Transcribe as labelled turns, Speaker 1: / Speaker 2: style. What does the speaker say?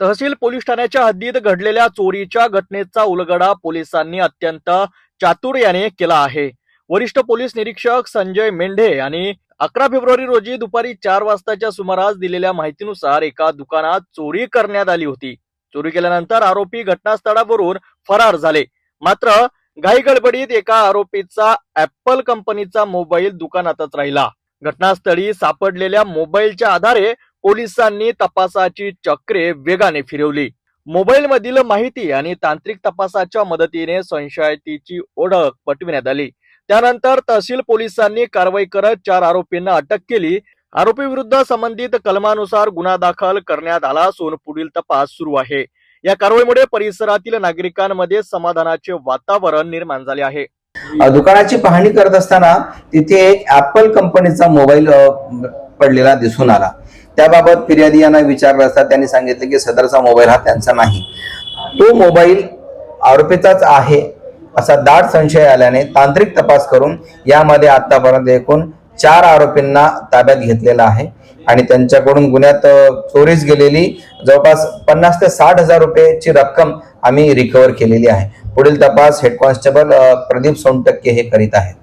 Speaker 1: तहसील police ठाण्याच्या हद्दीत घडलेल्या चोरीच्या घटनेचा उलगडा पोलिसांनी अत्यंत चातुर्याने केला आहे. वरिष्ठ पोलीस निरीक्षक संजय मेंढे यांनी अकरा फेब्रुवारी रोजी दुपारी चार वाजताच्या सुमारास दिलेल्या माहितीनुसार एका दुकानात चोरी करण्यात आली होती. चोरी केल्यानंतर आरोपी घटनास्थळावरून फरार झाले. मात्र घाई गडबडीत एका आरोपीचा ऍपल कंपनीचा मोबाईल दुकानातच राहिला. घटनास्थळी सापडलेल्या मोबाईलच्या आधारे पोलिसांनी तपासाची चक्रे वेगाने फिरवली. मोबाईल मधील माहिती आणि तांत्रिक तपासाच्या मदतीने संशयिताची ओळख पटविण्यात आली. त्यानंतर तहसील पोलिसांनी कारवाई करत चार आरोपींना अटक केली. आरोपी विरुद्ध संबंधित कलमानुसार गुन्हा दाखल करण्यात आला असून पुढील तपास सुरू आहे. या कारवाईमुळे परिसरातील नागरिकांमध्ये समाधानाचे वातावरण निर्माण झाले आहे.
Speaker 2: दुकानाची पाहणी करत असताना तिथे एक ऍपल कंपनीचा मोबाईल पडलेला दिसून आला. त्याबाबत फिर्यादी यांना विचारलं असता त्यांनी सांगितलं की सदरचा मोबाईल हा त्यांचा नाही. तो मोबाईल आरोपीचाच आहे असा दाट संशय आल्याने तांत्रिक तपास करून यामध्ये आतापर्यंत एकूण चार आरोपींना ताब्यात घेतलेला आहे आणि त्यांच्याकडून गुन्ह्यात चोरीस गेलेली जवळपास पन्नास ते साठ हजार रुपयेची रक्कम आम्ही रिकव्हर केलेली आहे. पुढील तपास हेड कॉन्स्टेबल प्रदीप सोनटक्के हे करीत आहेत.